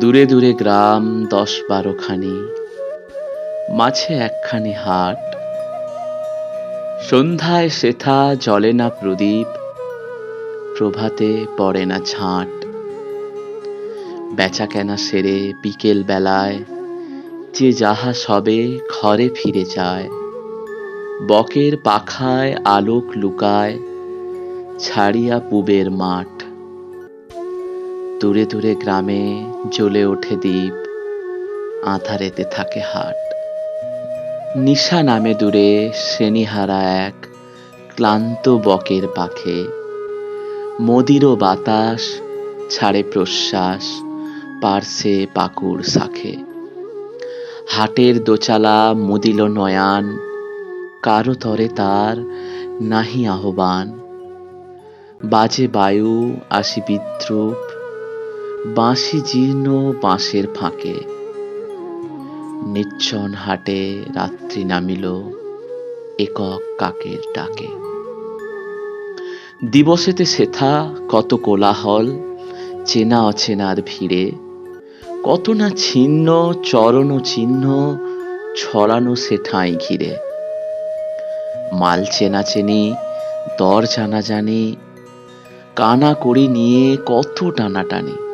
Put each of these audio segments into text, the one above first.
দূরে দূরে গ্রাম দশ বারোখানি মাঝে একখানি হাট। সন্ধ্যায় সেথা জলে না প্রদীপ, প্রভাতে পড়ে না ঝাঁট। বেচা কেনা সেরে বিকেল বেলায়, যে যাহা সবে ঘরে ফিরে যায়। বকের পাখায় আলোক লুকায়, ছাড়িয়া পুবের মাঠ। দূরে দূরে গ্রামে জ্বলে ওঠে দ্বীপ, আঁধারেতে থাকে হাট। নিশা নামে দূরে শ্রেণীহারা এক ক্লান্ত বকের পাখে। মদিরও বাতাস ছাড়ে প্রশ্বাস পার্শ্বে পাকুর শাখে। হাটের দোচালা মুদিল নয়ান, কারও তরে তার নাহি আহ্বান। বাজে বায়ু আসি বিদ্রুপ বাঁশি জীর্ণ বাঁশের ফাঁকে। নির্জন হাটে রাত্রি নামিল একক কাকের ডাকে। দিবসেতে সেথা কত কোলাহল, চেনা অচেনার ভিড়ে। কত না ছিন্ন, চরণ চিহ্ন ছড়ানো সে ঠাঁই ঘিরে। মাল চেনা চেনি দর জানা জানি, কানা করি নিয়ে কত টানাটানি।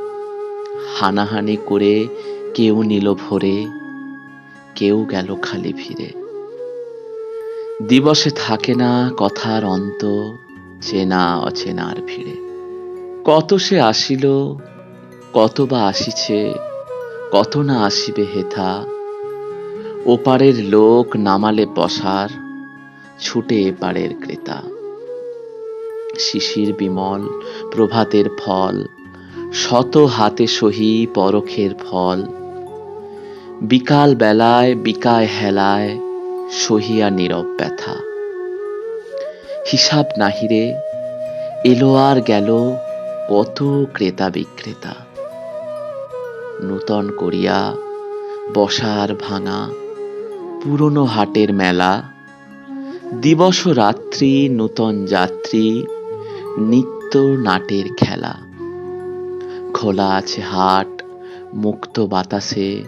হানাহানি করে কেউ নিল ভরে, কেউ গেল খালি ফিরে দিবসে থাকে না কথার অন্ত, চেনা অচেনার ভিড়ে। কত সে আসিল, কত বা আসিছে, কত না আসিবে হেথা। ওপারের লোক নামালে পসার ছুটে এপারের ক্রেতা। শিশির বিমল, প্রভাতের ফল শত হাতে সহি পরখের ফল। বিকাল বেলায়, বিকায় হেলায় সহিয়া নীরব ব্যথা। হিসাব নাহিরে, এলো আর গেল কত ক্রেতা বিক্রেতা। নূতন করিয়া বসার ভাঙা পুরনো হাটের মেলা। দিবস রাত্রি, নূতন যাত্রী, নিত্য নাটের খেলা। খোলা আছে হাট, মুক্ত বাতাসে।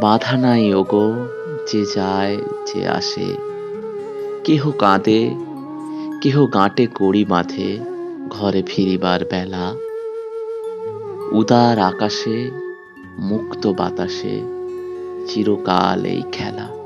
বাধা নাই ওগো, যে যায়, যে আসে। কেহ কাঁদে, কেহ গাঁটে কড়ি বাঁধে, ঘরে ফিরিবার বেলা। উদার আকাশে, মুক্ত বাতাসে, চিরকাল এই খেলা।